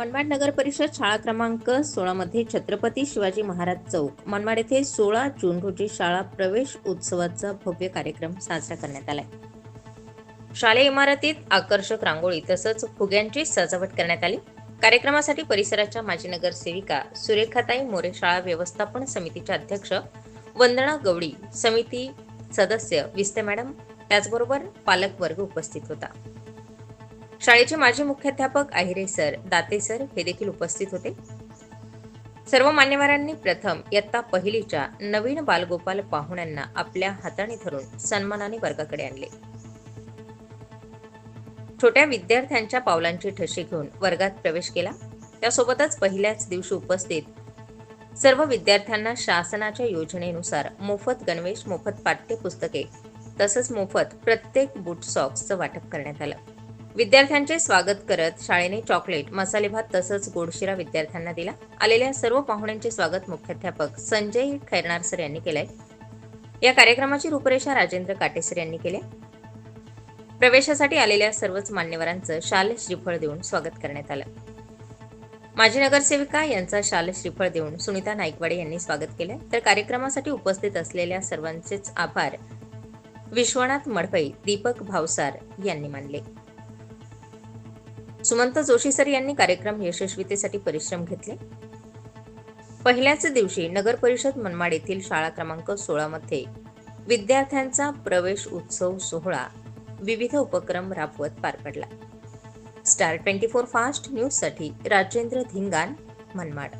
मनमाड नगर परिषद शाळा क्रमांक सोळा मध्ये छत्रपती शिवाजी महाराज चौक मनमाड येथे सोळा जून रोजी शाळा प्रवेश उत्सवाचा भव्य कार्यक्रम साजरा करण्यात आलाय. शालेय इमारतीत आकर्षक रांगोळी तसंच फुग्यांची सजावट करण्यात आली. कार्यक्रमासाठी परिसराच्या माजी नगरसेविका सुरेखाताई मोरे शाळा व्यवस्थापन समितीच्या अध्यक्ष वंदना गवडी समिती सदस्य विस्ते मॅडम त्याचबरोबर पालक वर्ग उपस्थित होता. शाळेचे माजी मुख्याध्यापक आहिरे सर दाते सर हे देखील उपस्थित होते. सर्व मान्यवरांनी प्रथम इयत्ता पहिलीच्या नवीन बालगोपाल पाहुण्यांना आपल्या हाताने धरून सन्मानाने वर्गाकडे आणले. छोट्या विद्यार्थ्यांच्या पावलांची ठशी घेऊन वर्गात प्रवेश केला. त्यासोबतच पहिल्याच दिवशी उपस्थित सर्व विद्यार्थ्यांना शासनाच्या योजनेनुसार मोफत गणवेश मोफत पाठ्यपुस्तके तसंच मोफत प्रत्येक बूट सॉक्सचं वाटप करण्यात आलं. विद्यार्थ्यांचे स्वागत करत शाळेने चॉकलेट मसाले भात तसंच गोडशिरा विद्यार्थ्यांना दिला. आलेल्या सर्व पाहुण्यांचे स्वागत मुख्याध्यापक संजय खैरनार सर यांनी केलंय. या कार्यक्रमाची रूपरेषा राजेंद्र काटेसर यांनी केली प्रवेशासाठी आलेल्या सर्वच मान्यवरांचं शाल श्रीफळ देऊन स्वागत करण्यात आलं. माजी नगरसेविका यांचा शाल श्रीफळ देऊन सुनीता नाईकवाडे यांनी स्वागत केलं तर कार्यक्रमासाठी उपस्थित असलेल्या सर्वांचेच आभार विश्वनाथ मडपई दीपक भावसार यांनी मानले. सुमंत जोशी सर यांनी कार्यक्रम यशस्वीतेसाठी परिश्रम घेतले. पहिल्याच दिवशी नगर परिषद मनमाड येथील शाळा क्रमांक सोळा मध्ये विद्यार्थ्यांचा प्रवेश उत्सव सोहळा विविध उपक्रम राबवत पार पडला. स्टार ट्वेंटी फोर फास्ट न्यूजसाठी राजेंद्र धिंगान मनमाड.